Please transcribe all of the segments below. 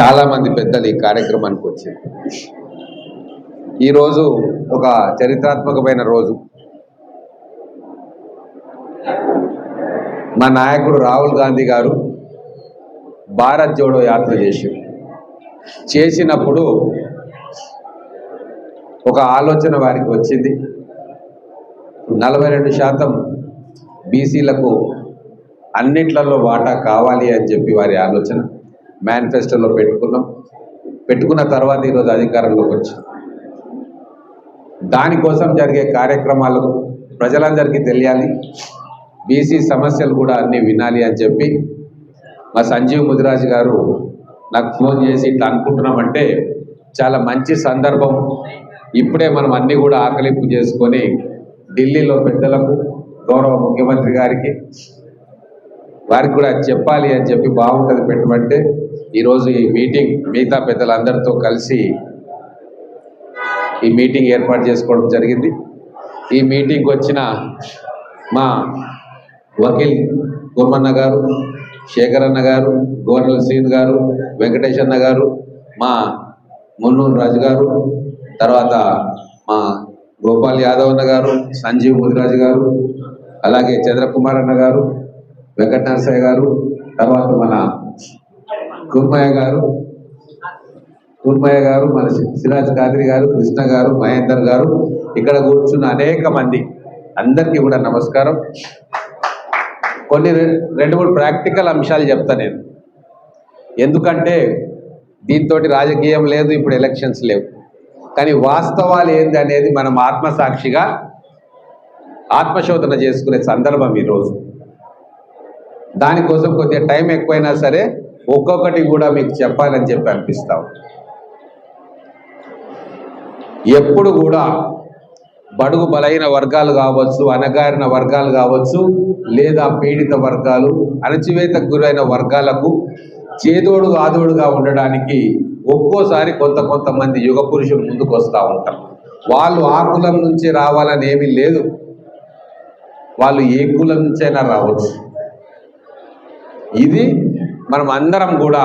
చాలా మంది పెద్దలు ఈ కార్యక్రమానికి వచ్చారు. ఈరోజు ఒక చరిత్రాత్మకమైన రోజు. మా నాయకుడు రాహుల్ గాంధీ గారు భారత్ జోడో యాత్ర చేశారు. చేసినప్పుడు ఒక ఆలోచన వారికి వచ్చింది. నలభై రెండు శాతం బీసీలకు అన్నిట్లలో వాటా కావాలి అని చెప్పి వారి ఆలోచన. మేనిఫెస్టోలో పెట్టుకున్నాం. పెట్టుకున్న తర్వాత ఈరోజు అధికారంలోకి వచ్చింది దానికోసం జరిగే కార్యక్రమాలు ప్రజలందరికీ తెలియాలి. బీసీ సమస్యలు కూడా అన్నీ వినాలి అని చెప్పి మా సంజీవ్ ముదిరాజు గారు నాకు ఫోన్ చేసి ఇట్లా అనుకుంటున్నామంటే చాలా మంచి సందర్భం. ఇప్పుడే మనం అన్నీ కూడా ఆకలింపు చేసుకొని ఢిల్లీలో పెద్దలకు గౌరవ ముఖ్యమంత్రి గారికి వారికి కూడా చెప్పాలి అని చెప్పి బాగుంటుంది పెట్టమంటే ఈరోజు ఈ మీటింగ్ మిగతా పెద్దలందరితో కలిసి ఈ మీటింగ్ ఏర్పాటు చేసుకోవడం జరిగింది. ఈ మీటింగ్కి వచ్చిన మా వకీల్ గుమ్మన్న గారు శేఖరన్న గారు గోనెల సీన్ గారు వెంకటేశన్న గారు మా మున్నూరు రాజు గారు తర్వాత మా గోపాల్ యాదవ్ అన్న గారు సంజీవ్ ముదిరాజు గారు అలాగే చంద్రకుమార్ అన్న గారు వెంకట నరసయ్య గారు తర్వాత మన కుర్మయ్య గారు కుర్మయ్య గారు మన సిరాజ్ కాద్రి గారు కృష్ణ గారు మహేందర్ గారు ఇక్కడ కూర్చున్న అనేక మంది. అందరికీ కూడా నమస్కారం. కొన్ని రె- రెండు మూడు ప్రాక్టికల్ అంశాలు చెప్తా నేను. ఎందుకంటే దీంతో రాజకీయం లేదు ఇప్పుడు ఎలక్షన్స్ లేవు. కానీ వాస్తవాలు ఏంది అనేది మనం ఆత్మసాక్షిగా ఆత్మశోధన చేసుకునే సందర్భం ఈరోజు. దానికోసం కొద్దిగా టైం ఎక్కువైనా సరే ఒక్కొక్కటి కూడా మీకు చెప్పాలని చెప్పి అనిపిస్తాం ఎప్పుడు కూడా బడుగు బలైన వర్గాలు కావచ్చు అనగారిన వర్గాలు కావచ్చు లేదా పీడిత వర్గాలు అణచివేతకు గురైన వర్గాలకు చేదోడు ఆదోడుగా ఉండడానికి ఒక్కోసారి కొంత కొంతమంది యుగ పురుషులు ముందుకు వస్తూ ఉంటారు. వాళ్ళు ఆ కులం నుంచి రావాలని ఏమీ లేదు. వాళ్ళు ఏ కులం నుంచైనా రావచ్చు. ఇది మనం అందరం కూడా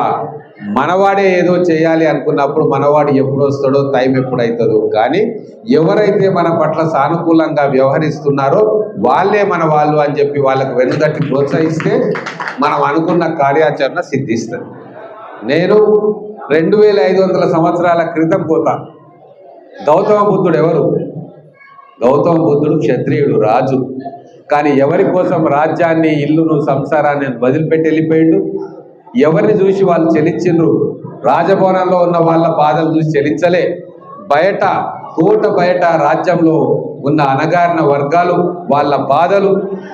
మనవాడే ఏదో చేయాలి అనుకున్నప్పుడు మనవాడు ఎప్పుడు వస్తాడో టైం ఎప్పుడైతుందో కానీ ఎవరైతే మన పట్ల సానుకూలంగా వ్యవహరిస్తున్నారో వాళ్ళే మన వాళ్ళు అని చెప్పి వాళ్ళకు వెనుదట్టి ప్రోత్సహిస్తే మనం అనుకున్న కార్యాచరణ సిద్ధిస్తుంది. నేను రెండు వేల ఐదు వందల సంవత్సరాల క్రితం పోతా. గౌతమ బుద్ధుడు ఎవరు? గౌతమ బుద్ధుడు క్షత్రియుడు రాజు. కానీ ఎవరి కోసం రాజ్యాన్ని ఇల్లును సంసారాన్ని వదిలిపెట్టి వెళ్ళిపోయాడు? ఎవరిని చూసి వాళ్ళు చెలించిండ్రు రాజభవనంలో ఉన్న వాళ్ళ బాధలు చూసి చెలించలే బయట కోట బయట రాజ్యంలో ఉన్న అనగారిన వర్గాలు వాళ్ళ బాధలు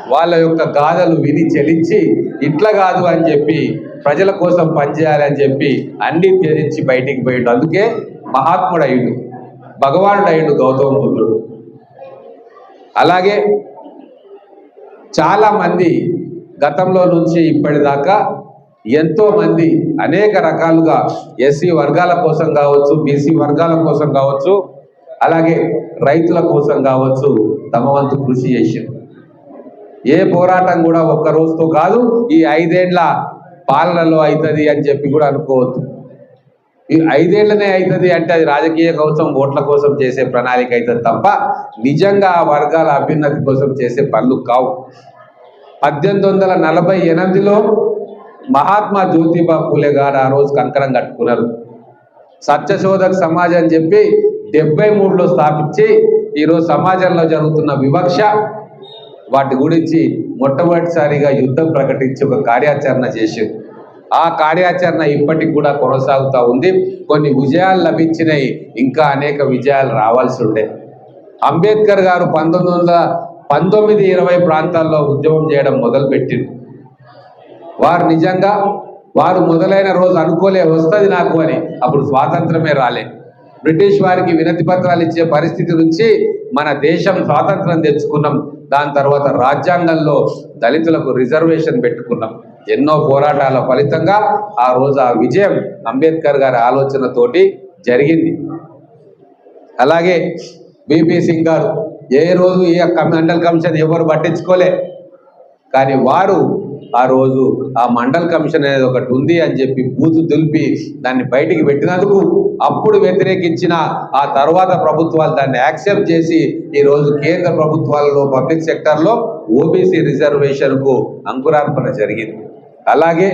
వాళ్ళ యొక్క గాథలు విని చెలించి ఇట్లా కాదు అని చెప్పి ప్రజల కోసం పనిచేయాలి అని చెప్పి అన్ని త్యజించి బయటికి పోయిండు. అందుకే మహాత్ముడు అయ్యిండు భగవానుడు గౌతమ బుద్ధుడు. అలాగే చాలామంది గతంలో నుంచి ఇప్పటిదాకా ఎంతో మంది అనేక రకాలుగా ఎస్సీ వర్గాల కోసం కావచ్చు బీసీ వర్గాల కోసం కావచ్చు అలాగే రైతుల కోసం కావచ్చు తమ వంతు కృషి చేశారు. ఏ పోరాటం కూడా ఒక్క రోజుతో కాదు ఈ ఐదేండ్ల పాలనలో అవుతుంది అని చెప్పి కూడా అనుకోవద్దు. ఈ ఐదేళ్ళనే అవుతుంది అంటే అది రాజకీయ కోసం ఓట్ల కోసం చేసే ప్రణాళిక అవుతుంది తప్ప నిజంగా ఆ వర్గాల అభ్యున్నతి కోసం చేసే పనులు కావు. పద్దెనిమిది వందల నలభై ఎనిమిదిలో మహాత్మా జ్యోతిబా పూలే గారు ఆ రోజు కంకణం కట్టుకున్నారు. సత్యశోధక సమాజం అని చెప్పి డెబ్బై మూడులో స్థాపించి ఈరోజు సమాజంలో జరుగుతున్న వివక్ష వాటి గురించి మొట్టమొదటిసారిగా యుద్ధం ప్రకటించి ఒక కార్యాచరణ చేసింది ఆ కార్యాచరణ ఇప్పటికి కూడా కొనసాగుతూ ఉంది. కొన్ని విజయాలు లభించినాయి ఇంకా అనేక విజయాలు రావాల్సి ఉండే. అంబేద్కర్ గారు పంతొమ్మిది వందల పంతొమ్మిది ఇరవై ప్రాంతాల్లో ఉద్యమం చేయడం మొదలుపెట్టింది వారు నిజంగా వారు మొదలైన రోజు అనుకోలే వస్తుంది నాకు అని అప్పుడు స్వాతంత్రమే రాలే. బ్రిటిష్ వారికి వినతి పత్రాలు ఇచ్చే పరిస్థితి నుంచి మన దేశం స్వాతంత్రం తెచ్చుకున్నాం. దాని తర్వాత రాజ్యాంగంలో దళితులకు రిజర్వేషన్ పెట్టుకున్నాం. ఎన్నో పోరాటాల ఫలితంగా ఆ రోజు ఆ విజయం అంబేద్కర్ గారి ఆలోచనతోటి జరిగింది. అలాగే బీపీ సింగ్ గారు ఏ రోజు ఏ మండల్ కమిషన్ ఎవరు పట్టించుకోలే. కానీ వారు ఆ రోజు ఆ మండల్ కమిషన్ అనేది ఒకటి ఉంది అని చెప్పి బూతు దులిపి దాన్ని బయటికి పెట్టినందుకు అప్పుడు వ్యతిరేకించిన ఆ తర్వాత ప్రభుత్వాలు దాన్ని యాక్సెప్ట్ చేసి ఈరోజు కేంద్ర ప్రభుత్వాలలో పబ్లిక్ సెక్టార్లో ఓబీసీ రిజర్వేషన్కు అంకురార్పణ జరిగింది. అలాగే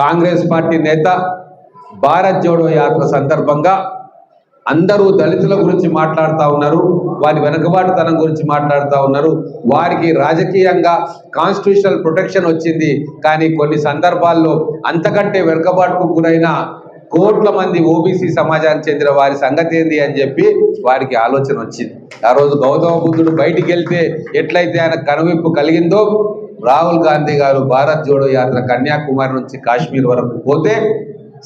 కాంగ్రెస్ పార్టీ నేత భారత్ జోడో యాత్ర సందర్భంగా అందరూ దళితుల గురించి మాట్లాడుతూ ఉన్నారు వారి వెనుకబాటుతనం గురించి మాట్లాడుతూ ఉన్నారు. వారికి రాజకీయంగా కాన్స్టిట్యూషనల్ ప్రొటెక్షన్ వచ్చింది. కానీ కొన్ని సందర్భాల్లో అంతకంటే వెనుకబాటుకు గురైన కోట్ల మంది ఓబీసీ సమాజానికి చెందిన వారి సంగతి ఏంది అని చెప్పి వారికి ఆలోచన వచ్చింది. ఆ రోజు గౌతమ బుద్ధుడు బయటికి వెళ్తే ఎట్లయితే ఆయన కనువిప్పు కలిగిందో రాహుల్ గాంధీ గారు భారత్ జోడో యాత్ర కన్యాకుమారి నుంచి కాశ్మీర్ వరకు పోతే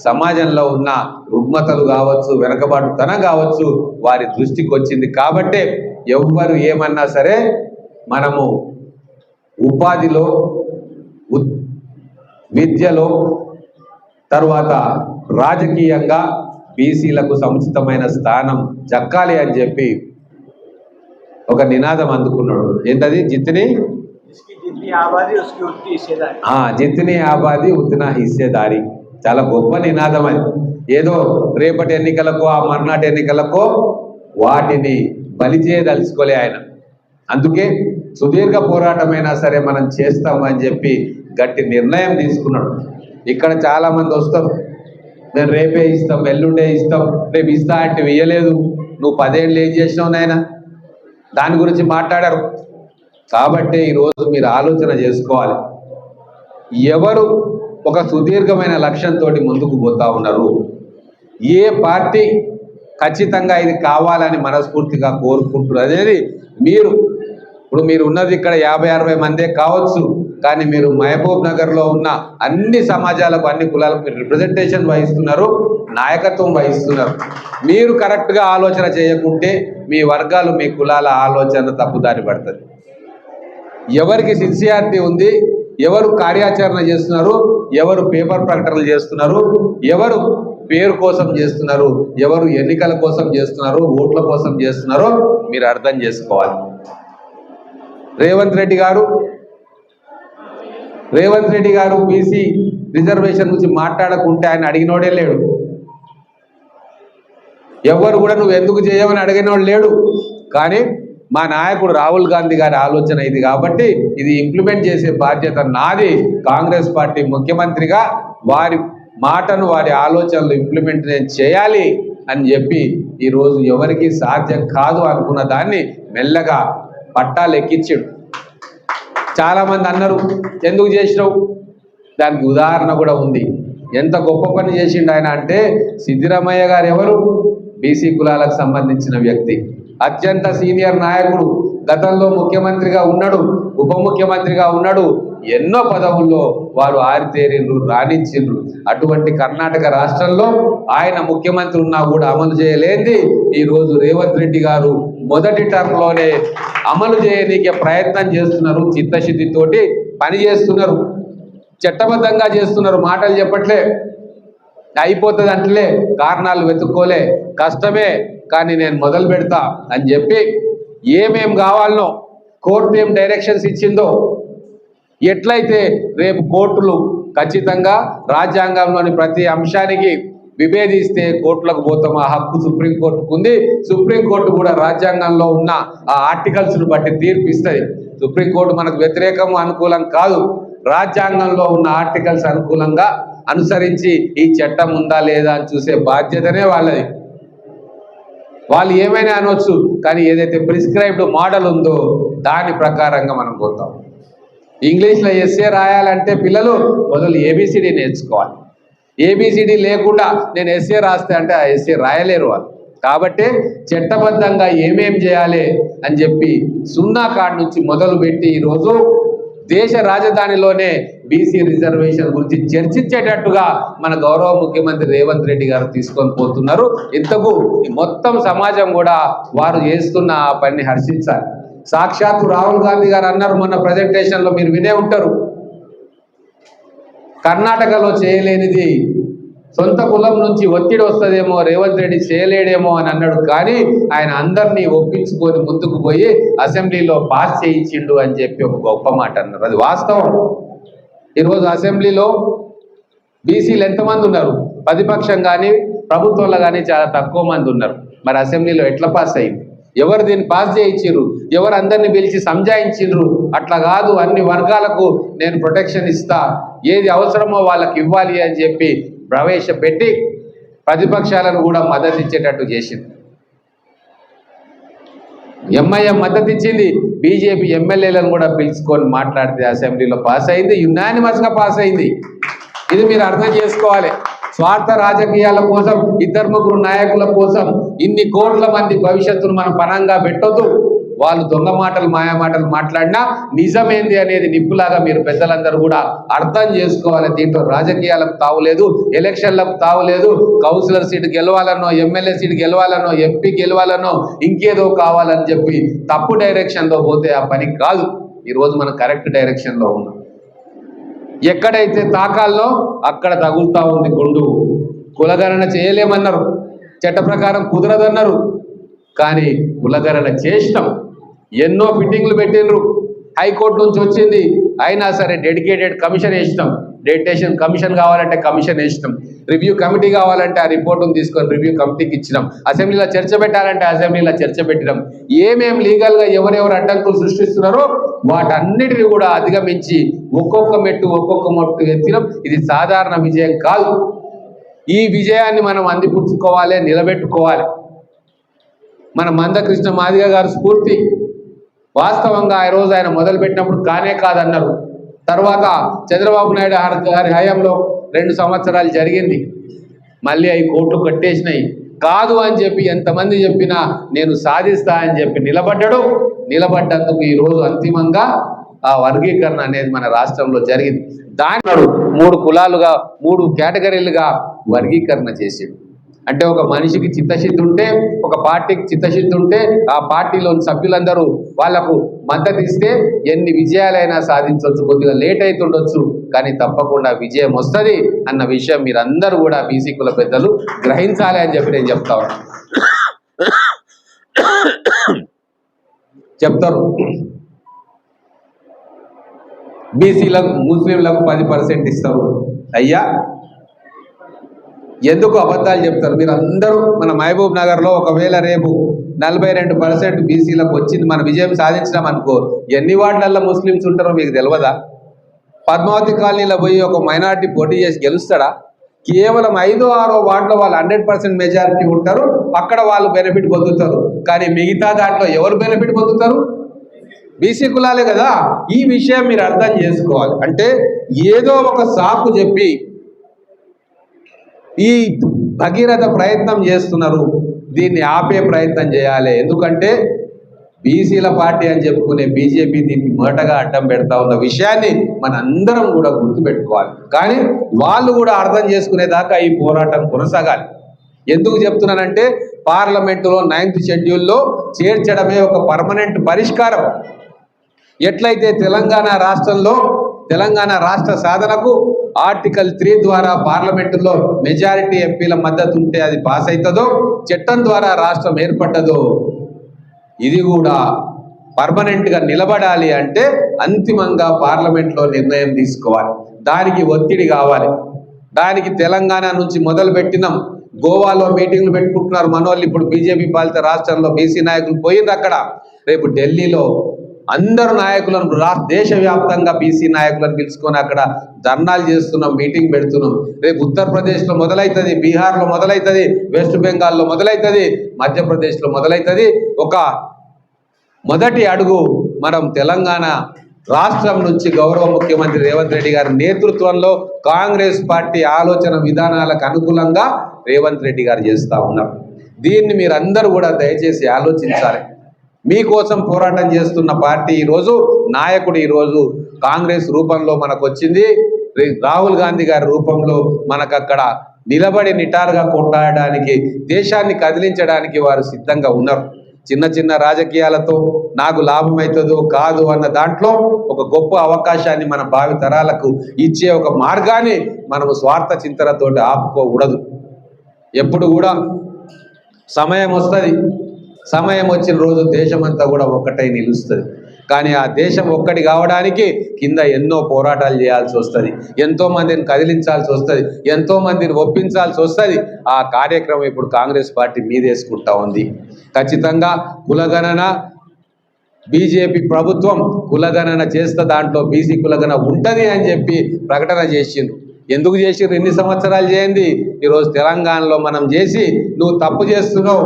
సమాజంలో ఉన్న రుగ్మతలు కావచ్చు వెనకబాటుతనం కావచ్చు వారి దృష్టికి వచ్చింది. కాబట్టే ఎవ్వరు ఏమన్నా సరే మనము ఉపాధిలో విద్యలో తరువాత రాజకీయంగా బీసీలకు సముచితమైన స్థానం చక్కాలి అని చెప్పి ఒక నినాదం అందుకున్నాడు. ఏంటది? జిత్ని జిత్ని ఆబాది ఉత్తిన హిస్సేదారి చాలా గొప్ప నినాదం అది. ఏదో రేపటి ఎన్నికలకో ఆ మర్నాటి ఎన్నికలకో వాటిని బలి చేయదలుచుకోలే ఆయన. అందుకే సుదీర్ఘ పోరాటమైనా సరే మనం చేస్తామని చెప్పి గట్టి నిర్ణయం తీసుకున్నాడు. ఇక్కడ చాలా మంది వస్తారు. నేను రేపే ఇస్తాం ఎల్లుండే ఇస్తాం రేపు ఇస్తా అంటే వేయలేదు నువ్వు పదేళ్ళు ఏం చేసినావు నాయన? దాని గురించి మాట్లాడారు. కాబట్టే ఈరోజు మీరు ఆలోచన చేసుకోవాలి. ఎవరు ఒక సుదీర్ఘమైన లక్ష్యంతో ముందుకు పోతా ఉన్నారు. ఏ పార్టీ ఖచ్చితంగా ఇది కావాలని మనస్ఫూర్తిగా కోరుకుంటున్నారు. అనేది మీరు ఇప్పుడు మీరు ఉన్నది ఇక్కడ యాభై అరవై మందే కావచ్చు కానీ మీరు మహబూబ్ నగర్లో ఉన్న అన్ని సమాజాలకు అన్ని కులాలకు మీరు రిప్రజెంటేషన్ వహిస్తున్నారు నాయకత్వం వహిస్తున్నారు. మీరు కరెక్ట్గా ఆలోచన చేయకుంటే మీ వర్గాలు మీ కులాల ఆలోచన తప్పుదారి పడుతుంది. ఎవరికి సిన్సియారిటీ ఉంది ఎవరు కార్యాచరణ చేస్తున్నారు? ఎవరు పేపర్ ప్రకటనలు చేస్తున్నారు? ఎవరు పేరు కోసం చేస్తున్నారు? ఎవరు ఎన్నికల కోసం చేస్తున్నారు? ఓట్ల కోసం చేస్తున్నారో మీరు అర్థం చేసుకోవాలి. రేవంత్ రెడ్డి గారు రేవంత్ రెడ్డి గారు బీసీ రిజర్వేషన్ గురించి మాట్లాడకుంటే ఆయన అడిగినోడే లేడు. ఎవరు కూడా నువ్వు ఎందుకు చేయవని అడిగినోడు లేడు. కానీ మా నాయకుడు రాహుల్ గాంధీ గారి ఆలోచన ఇది కాబట్టి ఇది ఇంప్లిమెంట్ చేసే బాధ్యత నాది. కాంగ్రెస్ పార్టీ ముఖ్యమంత్రిగా వారి మాటను వారి ఆలోచనలు ఇంప్లిమెంట్ నేను చేయాలి అని చెప్పి ఈరోజు ఎవరికి సాధ్యం కాదు అనుకున్న దాన్ని మెల్లగా పట్టాలు ఎక్కించాడు. చాలామంది అన్నారు ఎందుకు చేసినావు? దానికి ఉదాహరణ కూడా ఉంది. ఎంత గొప్ప పని చేసిండు ఆయన అంటే సిద్ధిరామయ్య గారు ఎవరు? బీసీ కులాలకు సంబంధించిన వ్యక్తి. అత్యంత సీనియర్ నాయకుడు గతంలో ముఖ్యమంత్రిగా ఉన్నాడు ఉప ముఖ్యమంత్రిగా ఉన్నాడు. ఎన్నో పదవుల్లో వారు ఆరితేరిండ్రు రాణించిండ్రు. అటువంటి కర్ణాటక రాష్ట్రంలో ఆయన ముఖ్యమంత్రి ఉన్నా కూడా అమలు చేయలేంది. ఈరోజు రేవంత్ రెడ్డి గారు మొదటి టర్మ్లోనే అమలు చేయనీకే ప్రయత్నం చేస్తున్నారు చిత్తశుద్ధితోటి పని చేస్తున్నారు చట్టబద్ధంగా చేస్తున్నారు మాటలు చెప్పట్లే. అయిపోతుంది అంటలే కారణాలు వెతుక్కోలే. కష్టమే కానీ నేను మొదలు పెడతా అని చెప్పి ఏమేం కావాలనో కోర్టు ఏం డైరెక్షన్స్ ఇచ్చిందో ఎట్లయితే రేపు కోర్టులు ఖచ్చితంగా రాజ్యాంగంలోని ప్రతి అంశానికి విభేదిస్తే కోర్టులకు పోతాం ఆ హక్కు సుప్రీంకోర్టుకు ఉంది. సుప్రీంకోర్టు కూడా రాజ్యాంగంలో ఉన్న ఆ ఆర్టికల్స్ను బట్టి తీర్పు ఇస్తుంది. సుప్రీంకోర్టు మనకు వ్యతిరేకం అనుకూలం కాదు. రాజ్యాంగంలో ఉన్న ఆర్టికల్స్ అనుకూలంగా అనుసరించి ఈ చట్టం ఉందా లేదా అని చూసే బాధ్యతనే వాళ్ళది. వాళ్ళు ఏమైనా అనొచ్చు కానీ ఏదైతే ప్రిస్క్రైబ్డ్ మోడల్ ఉందో దాని ప్రకారంగా మనం పోతాం. ఇంగ్లీష్లో ఎస్ఏ రాయాలంటే పిల్లలు మొదలు ఏబిసిడి నేర్చుకోవాలి. ఏబిసిడి లేకుండా నేను ఎస్ఏ రాస్తే అంటే ఆ ఎస్ఏ రాయలేరు వాళ్ళు. కాబట్టి చట్టబద్ధంగా ఏమేం చేయాలి అని చెప్పి సున్నా కాడ నుంచి మొదలు పెట్టి ఈరోజు దేశ రాజధానిలోనే బీసీ రిజర్వేషన్ గురించి చర్చించేటట్టుగా మన గౌరవ ముఖ్యమంత్రి రేవంత్ రెడ్డి గారు తీసుకొని పోతున్నారు. ఇంతకు ఈ మొత్తం సమాజం కూడా వారు చేస్తున్న ఆ పని హర్షించాలి. సాక్షాత్తు రాహుల్ గాంధీ గారు అన్నారు మొన్న presentation లో మీరు వినే ఉంటారు. కర్ణాటకలో చేయలేనిది సొంత కులం నుంచి ఒత్తిడి వస్తుందేమో రేవంత్ రెడ్డి చేయలేడేమో అని అన్నాడు. కానీ ఆయన అందరినీ ఒప్పించుకొని ముందుకు పోయి అసెంబ్లీలో పాస్ చేయించిండు అని చెప్పి ఒక గొప్ప మాట అన్నారు. అది వాస్తవం. ఈరోజు అసెంబ్లీలో బీసీలు ఎంతమంది ఉన్నారు? ప్రతిపక్షం కానీ ప్రభుత్వంలో కానీ చాలా తక్కువ మంది ఉన్నారు. మరి అసెంబ్లీలో ఎట్లా పాస్ అయింది? ఎవరు దీన్ని పాస్ చేయించారు ఎవరు అందరిని పిలిచి సంజాయించిండ్రు? అట్లా కాదు అన్ని వర్గాలకు నేను ప్రొటెక్షన్ ఇస్తా ఏది అవసరమో వాళ్ళకి ఇవ్వాలి అని చెప్పి ప్రవేశపెట్టి ప్రతిపక్షాలను కూడా మద్దతు ఇచ్చేటట్టు చేసింది. ఎంఐఎం మద్దతు ఇచ్చింది బీజేపీ ఎమ్మెల్యేలను కూడా పిలుచుకొని మాట్లాడితే అసెంబ్లీలో పాస్ అయింది యునానిమస్గా పాస్ అయింది. ఇది మీరు అర్థం చేసుకోవాలి. స్వార్థ రాజకీయాల కోసం ఇద్దరు ముగ్గురు నాయకుల కోసం ఇన్ని కోట్ల మంది భవిష్యత్తును మనం పరంగా పెట్టొద్దు. వాళ్ళు దొంగ మాటలు మాయా మాటలు మాట్లాడినా నిజమేంది అనేది నిప్పులాగా మీరు పెద్దలందరూ కూడా అర్థం చేసుకోవాలి. దీంట్లో రాజకీయాలకు తావులేదు ఎలక్షన్లకు తావులేదు కౌన్సిలర్ సీటు గెలవాలనో ఎమ్మెల్యే సీటు గెలవాలనో ఎంపీ గెలవాలనో ఇంకేదో కావాలని చెప్పి తప్పు డైరెక్షన్లో పోతే ఆ పని కాదు. ఈరోజు మనం కరెక్ట్ డైరెక్షన్లో ఉన్నాం. ఎక్కడైతే తాకాల్లో అక్కడ తగులుతా ఉంది గుండు. కులగణన చేయలేమన్నారు. చట్ట ప్రకారం కుదరదన్నారు. కానీ కులగణన చేసినాం. ఎన్నో ఫిట్టింగ్లు పెట్టిండ్రు. హైకోర్టు నుంచి వచ్చింది. అయినా సరే డెడికేటెడ్ కమిషన్ వేసినాం. డెడిటేషన్ కమిషన్ కావాలంటే కమిషన్ వేసినాం. రివ్యూ కమిటీ కావాలంటే ఆ రిపోర్టును తీసుకొని రివ్యూ కమిటీకి ఇచ్చినాం. అసెంబ్లీలో చర్చ పెట్టాలంటే అసెంబ్లీలో చర్చ పెట్టినాం. ఏమేమి లీగల్గా ఎవరెవరు అడ్డంకులు సృష్టిస్తున్నారో వాటన్నిటిని కూడా అధిగమించి ఒక్కొక్క మెట్టు ఒక్కొక్క మెట్టు ఎత్తినాం. ఇది సాధారణ విజయం కాదు. ఈ విజయాన్ని మనం అందిపుచ్చుకోవాలి నిలబెట్టుకోవాలి. మన మందకృష్ణ మాదిగ గారు స్ఫూర్తి. వాస్తవంగా ఆ రోజు ఆయన మొదలుపెట్టినప్పుడు కానే కాదన్నారు. తర్వాత చంద్రబాబు నాయుడు గారి- హయాంలో రెండు సంవత్సరాలు జరిగింది. మళ్ళీ అవి కోట్లు కట్టేసినాయి. కాదు అని చెప్పి ఎంతమంది చెప్పినా నేను సాధిస్తా అని చెప్పి నిలబడ్డాడు. నిలబడ్డందుకు ఈరోజు అంతిమంగా ఆ వర్గీకరణ అనేది మన రాష్ట్రంలో జరిగింది. దాని మూడు కులాలుగా మూడు కేటగిరీలుగా వర్గీకరణ చేసాడు. అంటే ఒక మనిషికి చిత్తశుద్ధి ఉంటే ఒక పార్టీకి చిత్తశుద్ధి ఉంటే ఆ పార్టీలోని సభ్యులందరూ వాళ్ళకు మద్దతు ఇస్తే ఎన్ని విజయాలైనా సాధించవచ్చు కొద్దిగా లేట్ అవుతుండొచ్చు కానీ తప్పకుండా విజయం వస్తుంది అన్న విషయం మీరందరూ కూడా బీసీ కుల పెద్దలు గ్రహించాలి అని చెప్పి నేను చెప్తా చెప్తారు. బీసీలకు ముస్లింలకు పది పర్సెంట్ ఇస్తారు. అయ్యా ఎందుకు అబద్ధాలు చెప్తారు? మీరు అందరూ మన మహబూబ్ నగర్లో ఒకవేళ రేపు నలభై రెండు పర్సెంట్ బీసీలకు వచ్చింది మన విజయం సాధించినాం అనుకో ఎన్ని వార్డులలో ముస్లిమ్స్ ఉంటారో మీకు తెలియదా పద్మావతి కాలనీలో పోయి ఒక మైనార్టీ పోటీ చేసి గెలుస్తాడా? కేవలం ఐదో ఆరో వార్డులో వాళ్ళు హండ్రెడ్ పర్సెంట్ మెజారిటీ ఉంటారు అక్కడ వాళ్ళు బెనిఫిట్ పొందుతారు. కానీ మిగతా దాంట్లో ఎవరు బెనిఫిట్ పొందుతారు? బీసీ కులాలే కదా. ఈ విషయం మీరు అర్థం చేసుకోవాలి. అంటే ఏదో ఒక సాకు చెప్పి ఈ భగీరథ ప్రయత్నం చేస్తున్నారు. దీన్ని ఆపే ప్రయత్నం చేయాలి. ఎందుకంటే బీసీల పార్టీ అని చెప్పుకునే బీజేపీ దీన్ని మొదటగా అడ్డం పెడతా ఉన్న విషయాన్ని మనందరం కూడా గుర్తుపెట్టుకోవాలి. కానీ వాళ్ళు కూడా అర్థం చేసుకునేదాకా ఈ పోరాటం కొనసాగాలి. ఎందుకు చెప్తున్నానంటే పార్లమెంటులో నైన్త్ షెడ్యూల్లో చేర్చడమే ఒక పర్మనెంట్ పరిష్కారం. ఎట్లయితే తెలంగాణ రాష్ట్రంలో తెలంగాణ రాష్ట్ర సాధనకు ఆర్టికల్ త్రీ ద్వారా పార్లమెంటులో మెజారిటీ ఎంపీల మద్దతు ఉంటే అది పాస్ అవుతుందో చట్టం ద్వారా రాష్ట్రం ఏర్పడ్డదో ఇది కూడా పర్మనెంట్గా నిలబడాలి అంటే అంతిమంగా పార్లమెంట్లో నిర్ణయం తీసుకోవాలి. దానికి ఒత్తిడి కావాలి. దానికి తెలంగాణ నుంచి మొదలు పెట్టినాం గోవాలో మీటింగ్లు పెట్టుకుంటున్నారు మనోళ్ళు. ఇప్పుడు బీజేపీ పాలిత రాష్ట్రంలో బీసీ నాయకులు పోయింది అక్కడ. రేపు ఢిల్లీలో అందరు నాయకులను రా దేశవ్యాప్తంగా బీసీ నాయకులను పిలుచుకొని అక్కడ ధర్నాలు చేస్తున్నాం మీటింగ్ పెడుతున్నాం. రేపు ఉత్తరప్రదేశ్లో మొదలవుతుంది బీహార్లో మొదలవుతుంది వెస్ట్ బెంగాల్లో మొదలవుతుంది మధ్యప్రదేశ్లో మొదలవుతుంది ఒక మొదటి అడుగు మనం తెలంగాణ రాష్ట్రం నుంచి గౌరవ ముఖ్యమంత్రి రేవంత్ రెడ్డి గారి నేతృత్వంలో కాంగ్రెస్ పార్టీ ఆలోచన విధానాలకు అనుకూలంగా రేవంత్ రెడ్డి గారు చేస్తూ ఉన్నారు. దీన్ని మీరందరూ కూడా దయచేసి ఆలోచించాలి. మీకోసం పోరాటం చేస్తున్న పార్టీ ఈరోజు నాయకుడు ఈరోజు కాంగ్రెస్ రూపంలో మనకు వచ్చింది రాహుల్ గాంధీ గారి రూపంలో మనకు అక్కడ నిలబడి నిటారుగా కొట్టాడడానికి దేశాన్ని కదిలించడానికి వారు సిద్ధంగా ఉన్నారు. చిన్న చిన్న రాజకీయాలతో నాకు లాభం అవుతుందో కాదు అన్న దాంట్లో ఒక గొప్ప అవకాశాన్ని మన భావి తరాలకు ఇచ్చే ఒక మార్గాన్ని మనము స్వార్థ చింతనతోటి ఆపుకోకూడదు. ఎప్పుడు కూడా సమయం వస్తుంది. సమయం వచ్చిన రోజు దేశమంతా కూడా ఒక్కటై నిలుస్తుంది. కానీ ఆ దేశం ఒక్కటి కావడానికి కింద ఎన్నో పోరాటాలు చేయాల్సి వస్తుంది. ఎంతో మందిని కదిలించాల్సి వస్తుంది. ఎంతో మందిని ఒప్పించాల్సి వస్తుంది. ఆ కార్యక్రమం ఇప్పుడు కాంగ్రెస్ పార్టీ మీదేసుకుంటా ఉంది. ఖచ్చితంగా కులగణన బీజేపీ ప్రభుత్వం కులగణన చేస్తే దాంట్లో బీసీ కులగణ ఉంటుంది అని చెప్పి ప్రకటన చేసిండ్రు. ఎందుకు చేసిండ్రు? ఎన్ని సంవత్సరాలు చేయండి ఈరోజు తెలంగాణలో మనం చేసి నువ్వు తప్పు చేస్తున్నావు.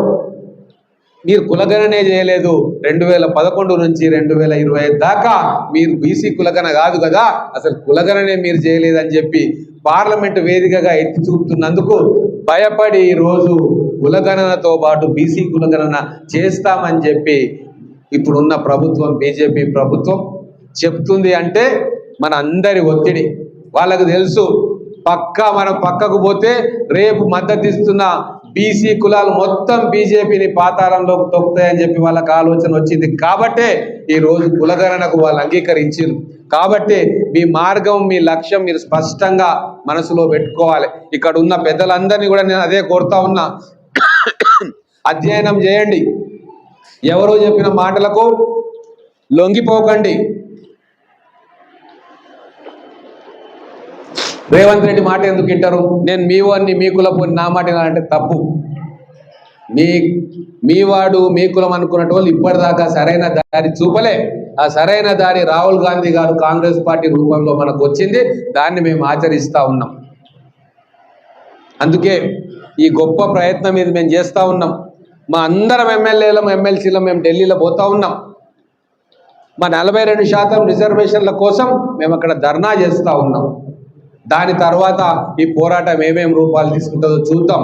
మీరు కులగణనే చేయలేదు. రెండు వేల పదకొండు నుంచి రెండు వేల ఇరవై ఐదు దాకా మీరు బీసీ కులగణ కాదు కదా. అసలు కులగణనే మీరు చేయలేదని చెప్పి పార్లమెంట్ వేదికగా ఎత్తి చూపుతున్నందుకు భయపడి ఈరోజు కులగణనతో పాటు బీసీ కులగణన చేస్తామని చెప్పి ఇప్పుడున్న ప్రభుత్వం బీజేపీ ప్రభుత్వం చెప్తుంది అంటే మన అందరి ఒత్తిడి. వాళ్ళకు తెలుసు పక్కా మనం పక్కకు పోతే రేపు మద్దతిస్తున్న బీసీ కులాలు మొత్తం బీజేపీని పాతాళంలోకి తొక్కుతాయని చెప్పి వాళ్ళకి ఆలోచన వచ్చింది. కాబట్టే ఈ రోజు కులగణనకు వాళ్ళు అంగీకరించారు కాబట్టి మీ మార్గం మీ లక్ష్యం మీరు స్పష్టంగా మనసులో పెట్టుకోవాలి. ఇక్కడ ఉన్న పెద్దలందరినీ కూడా నేను అదే కోరుతా ఉన్నా. అధ్యయనం చేయండి. ఎవరో చెప్పిన మాటలకు లొంగిపోకండి. రేవంత్ రెడ్డి మాట ఎందుకు వింటారు? నేను మీ వాడిని మీ కులపు నా మాట అంటే తప్పు. మీ మీ వాడు మీ కులం అనుకున్నట్టు వాళ్ళు ఇప్పటిదాకా సరైన దారి చూపలే. ఆ సరైన దారి రాహుల్ గాంధీ గారు కాంగ్రెస్ పార్టీ రూపంలో మనకు వచ్చింది. దాన్ని మేము ఆచరిస్తూ ఉన్నాం. అందుకే ఈ గొప్ప ప్రయత్నం ఇది మేము చేస్తూ ఉన్నాం. మా అందరం ఎమ్మెల్యేలం ఎమ్మెల్సీలం మేము ఢిల్లీలో పోతా ఉన్నాం. మా నలభై రెండు శాతం రిజర్వేషన్ల కోసం మేము అక్కడ ధర్నా చేస్తూ ఉన్నాం. దాని తర్వాత ఈ పోరాటం ఏమేమి రూపాలు తీసుకుంటుందో చూద్దాం.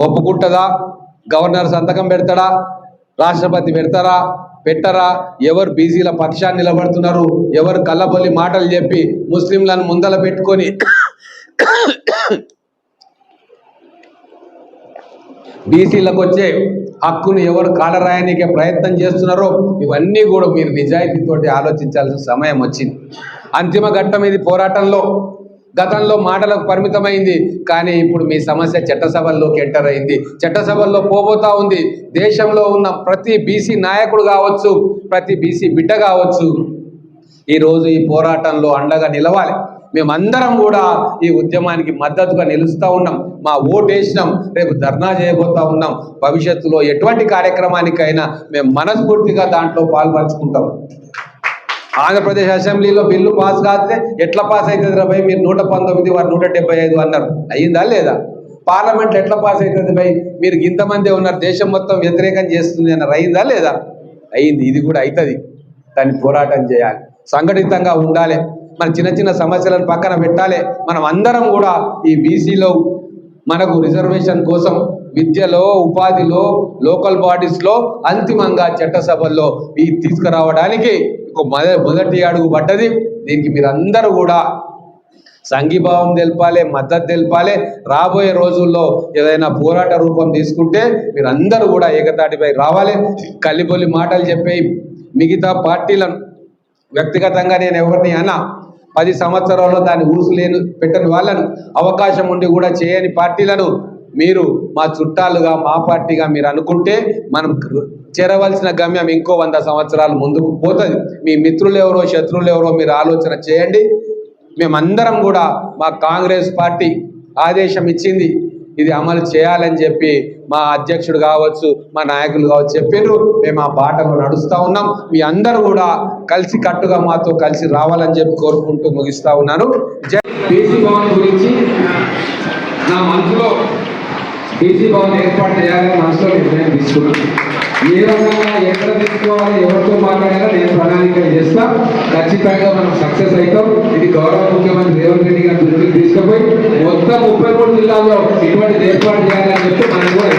ఒప్పుకుంటుందా? గవర్నర్ సంతకం పెడతాడా? రాష్ట్రపతి పెడతారా? పెట్టరా? ఎవరు బీసీల పక్షాన్ని నిలబడుతున్నారు? ఎవరు కళ్ళబొల్లి మాటలు చెప్పి ముస్లింలను ముందల పెట్టుకొని బీసీలకు వచ్చే హక్కును ఎవరు కాలరాయనికే ప్రయత్నం చేస్తున్నారో ఇవన్నీ కూడా మీరు నిజాయితీతోటి ఆలోచించాల్సిన సమయం వచ్చింది. అంతిమ ఘట్టం ఇది పోరాటంలో. గతంలో మాటలకు పరిమితమైంది కానీ ఇప్పుడు మీ సమస్య చట్టసభల్లోకి ఎంటర్ అయింది. చట్టసభల్లో పోబోతా ఉంది. దేశంలో ఉన్న ప్రతి బీసీ నాయకుడు కావచ్చు ప్రతి బీసీ బిడ్డ కావచ్చు ఈరోజు ఈ పోరాటంలో అండగా నిలవాలి. మేమందరం కూడా ఈ ఉద్యమానికి మద్దతుగా నిలుస్తూ ఉన్నాం. మా ఓటు వేసినాం రేపు ధర్నా చేయబోతా ఉన్నాం. భవిష్యత్తులో ఎటువంటి కార్యక్రమానికైనా మేము మనస్ఫూర్తిగా దాంట్లో పాల్పంచుకుంటాం. ఆంధ్రప్రదేశ్ అసెంబ్లీలో బిల్లు పాస్ కాస్తే ఎట్లా పాస్ అవుతుంది రా భయ్? మీరు నూట పంతొమ్మిది వారు నూట డెబ్బై ఐదు అన్నారు. అయ్యిందా లేదా? పార్లమెంట్ ఎట్లా పాస్ అవుతుంది భయ్? మీరు ఇంతమంది ఉన్నారు. దేశం మొత్తం వ్యతిరేకం చేస్తుంది అన్నారు. అయిందా లేదా? అయింది ఇది కూడా అవుతుంది. దాన్ని పోరాటం చేయాలి. సంఘటితంగా ఉండాలి. మన చిన్న చిన్న సమస్యలను పక్కన పెట్టాలి. మనం అందరం కూడా ఈ బీసీలో మనకు రిజర్వేషన్ కోసం విద్యలో ఉపాధిలో లోకల్ బాడీస్లో అంతిమంగా చట్టసభల్లో ఈ తీసుకురావడానికి మొద- మొదటి అడుగు పడ్డది. దీనికి మీరందరూ కూడా సంఘీభావం తెలపాలి మద్దతు తెలపాలి. రాబోయే రోజుల్లో ఏదైనా పోరాట రూపం తీసుకుంటే మీరందరూ కూడా ఏకతాటిపై రావాలి. కల్లిబొల్లి మాటలు చెప్పే మిగతా పార్టీలను వ్యక్తిగతంగా నేను ఎవరిని అన్నా పది సంవత్సరాల్లో దాన్ని ఊసులేను పెట్టని వాళ్ళను అవకాశం ఉండి కూడా చేయని పార్టీలను మీరు మా చుట్టాలుగా మా పార్టీగా మీరు అనుకుంటే మనం చేరవలసిన గమ్యం ఇంకో వంద సంవత్సరాలు ముందుకు పోతుంది. మీ మిత్రులు ఎవరో శత్రువులు ఎవరో మీరు ఆలోచన చేయండి. మేమందరం కూడా మా కాంగ్రెస్ పార్టీ ఆదేశం ఇచ్చింది. ఇది అమలు చేయాలని చెప్పి మా అధ్యక్షుడు కావచ్చు మా నాయకులు కావచ్చు చెప్పిండ్రు మేము ఆ బాటలో నడుస్తూ ఉన్నాం. మీ అందరూ కూడా కలిసి కట్టుగా మాతో కలిసి రావాలని చెప్పి కోరుకుంటూ ముగిస్తా ఉన్నాను. జై బీసీ భవన్ గురించి నా మనసులో బీసీ భవన్ ఏర్పాటు చేయాలని మనసులో నిర్ణయం తీసుకున్నాను. ఏ రకంగా ఎక్కడ తీసుకోవాలి ఎవరితో మాట్లాడాలో నేను ప్రణాళిక చేస్తా. ఖచ్చితంగా మనం సక్సెస్ అవుతాం. ఇది గౌరవ ముఖ్యమంత్రి రేవంత్ రెడ్డి గారి దృష్టికి తీసుకుపోయి మొత్తం ముప్పై మూడు జిల్లాల్లో ఇటువంటి ఏర్పాటు చేయాలని చెప్పి మనం కూడా